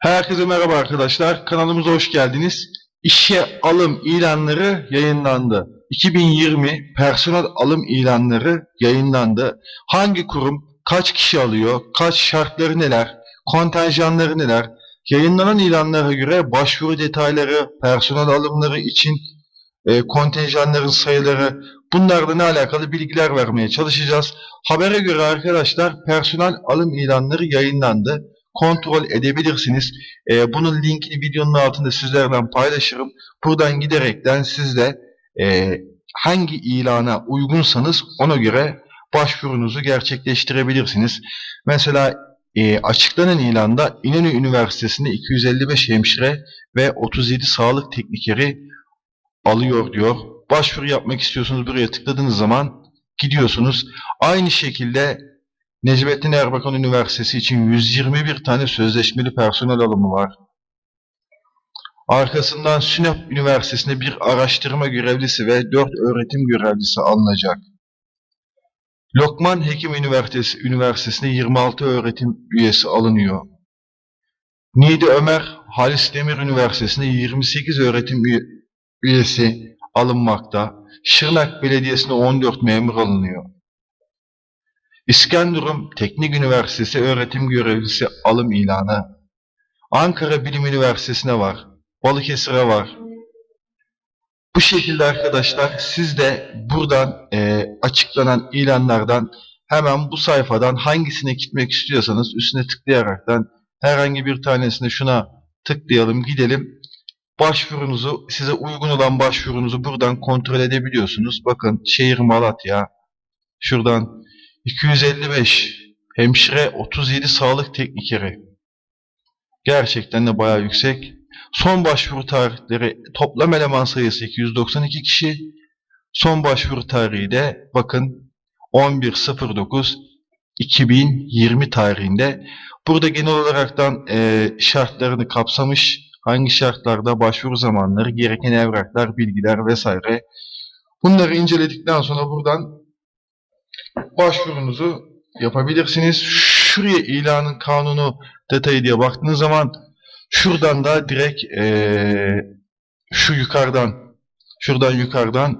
Herkese merhaba arkadaşlar. Kanalımıza hoş geldiniz. İşe alım ilanları yayınlandı. 2020 personel alım ilanları yayınlandı. Hangi kurum kaç kişi alıyor, kaç şartları neler, kontenjanları neler, yayınlanan ilanlara göre başvuru detayları, personel alımları için e, kontenjanların sayıları, bunlarla alakalı bilgiler vermeye çalışacağız. Habere göre arkadaşlar personel alım ilanları yayınlandı kontrol edebilirsiniz. Ee, bunun linkini videonun altında sizlerden paylaşırım. Buradan giderekten siz de e, hangi ilana uygunsanız ona göre başvurunuzu gerçekleştirebilirsiniz. Mesela e, açıklanan ilanda İnönü Üniversitesi'nde 255 hemşire ve 37 sağlık teknikeri alıyor diyor. Başvuru yapmak istiyorsunuz buraya tıkladığınız zaman gidiyorsunuz. Aynı şekilde Necmettin Erbakan Üniversitesi için 121 tane sözleşmeli personel alımı var. Arkasından Sinop Üniversitesi'nde bir araştırma görevlisi ve 4 öğretim görevlisi alınacak. Lokman Hekim Üniversitesi, Üniversitesi'nde 26 öğretim üyesi alınıyor. Niğde Ömer Halis Demir Üniversitesi'nde 28 öğretim üye- üyesi alınmakta. Şırnak Belediyesi'nde 14 memur alınıyor. İskenderun Teknik Üniversitesi öğretim görevlisi alım ilanı. Ankara Bilim Üniversitesi'ne var. Balıkesir'e var. Bu şekilde arkadaşlar siz de buradan e, açıklanan ilanlardan hemen bu sayfadan hangisine gitmek istiyorsanız üstüne tıklayaraktan herhangi bir tanesine şuna tıklayalım gidelim. Başvurunuzu size uygun olan başvurunuzu buradan kontrol edebiliyorsunuz. Bakın şehir Malatya. Şuradan 255 hemşire 37 sağlık teknikeri. Gerçekten de bayağı yüksek. Son başvuru tarihleri toplam eleman sayısı 292 kişi. Son başvuru tarihi de bakın 11.09 2020 tarihinde. Burada genel olaraktan e, şartlarını kapsamış. Hangi şartlarda başvuru zamanları, gereken evraklar, bilgiler vesaire. Bunları inceledikten sonra buradan başvurunuzu yapabilirsiniz. Şuraya ilanın kanunu detayı diye baktığınız zaman şuradan da direkt eee, şu yukarıdan şuradan yukarıdan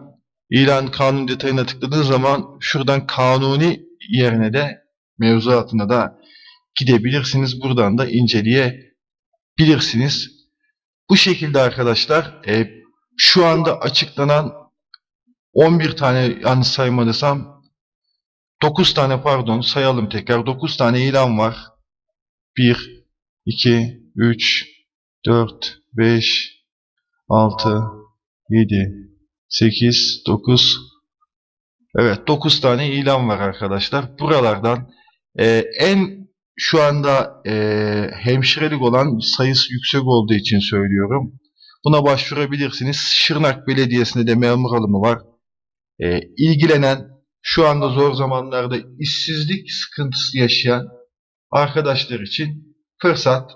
ilan kanun detayına tıkladığınız zaman şuradan kanuni yerine de mevzuatına da gidebilirsiniz. Buradan da inceleyebilirsiniz. Bu şekilde arkadaşlar e, şu anda açıklanan 11 tane yanlış saymadıysam 9 tane pardon sayalım tekrar 9 tane ilan var. 1, 2, 3, 4, 5, 6, 7, 8, 9 Evet 9 tane ilan var arkadaşlar. Buralardan e, en şu anda e, hemşirelik olan sayısı yüksek olduğu için söylüyorum. Buna başvurabilirsiniz. Şırnak Belediyesi'nde de memur alımı var. E, ilgilenen şu anda zor zamanlarda işsizlik sıkıntısı yaşayan arkadaşlar için fırsat.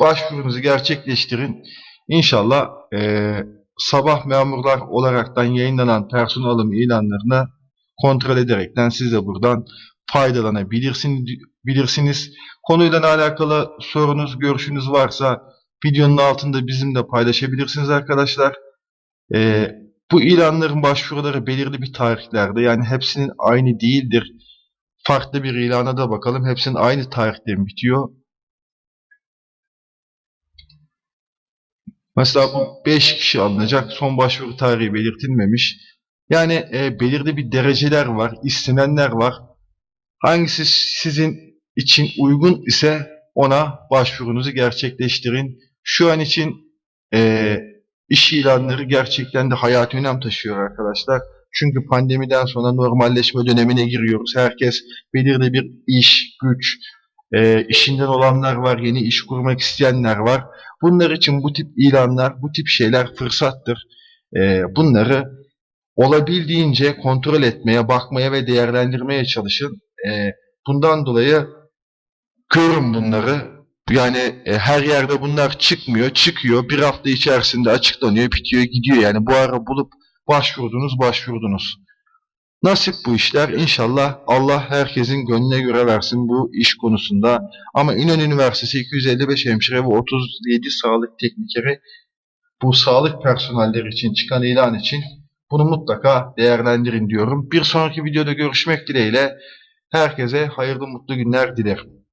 Başvurunuzu gerçekleştirin. İnşallah eee, sabah memurlar olaraktan yayınlanan personel alımı ilanlarını kontrol ederekten siz de buradan faydalanabilirsiniz. bilirsiniz. Konuyla alakalı sorunuz, görüşünüz varsa videonun altında bizimle paylaşabilirsiniz arkadaşlar. Eee bu ilanların başvuruları belirli bir tarihlerde yani hepsinin aynı değildir. Farklı bir ilana da bakalım. Hepsinin aynı tarihte bitiyor? Mesela bu 5 kişi alınacak. Son başvuru tarihi belirtilmemiş. Yani e, belirli bir dereceler var. istenenler var. Hangisi sizin için uygun ise ona başvurunuzu gerçekleştirin. Şu an için e, iş ilanları gerçekten de hayati önem taşıyor arkadaşlar. Çünkü pandemiden sonra normalleşme dönemine giriyoruz. Herkes belirli bir iş, güç, e, işinden olanlar var, yeni iş kurmak isteyenler var. Bunlar için bu tip ilanlar, bu tip şeyler fırsattır. E, bunları olabildiğince kontrol etmeye, bakmaya ve değerlendirmeye çalışın. E, bundan dolayı görün bunları. Yani e, her yerde bunlar çıkmıyor, çıkıyor. Bir hafta içerisinde açıklanıyor, bitiyor, gidiyor. Yani bu ara bulup başvurdunuz, başvurdunuz. Nasip bu işler. İnşallah Allah herkesin gönlüne göre versin bu iş konusunda. Ama İnönü Üniversitesi 255 hemşire ve 37 sağlık teknikeri bu sağlık personelleri için çıkan ilan için bunu mutlaka değerlendirin diyorum. Bir sonraki videoda görüşmek dileğiyle herkese hayırlı mutlu günler dilerim.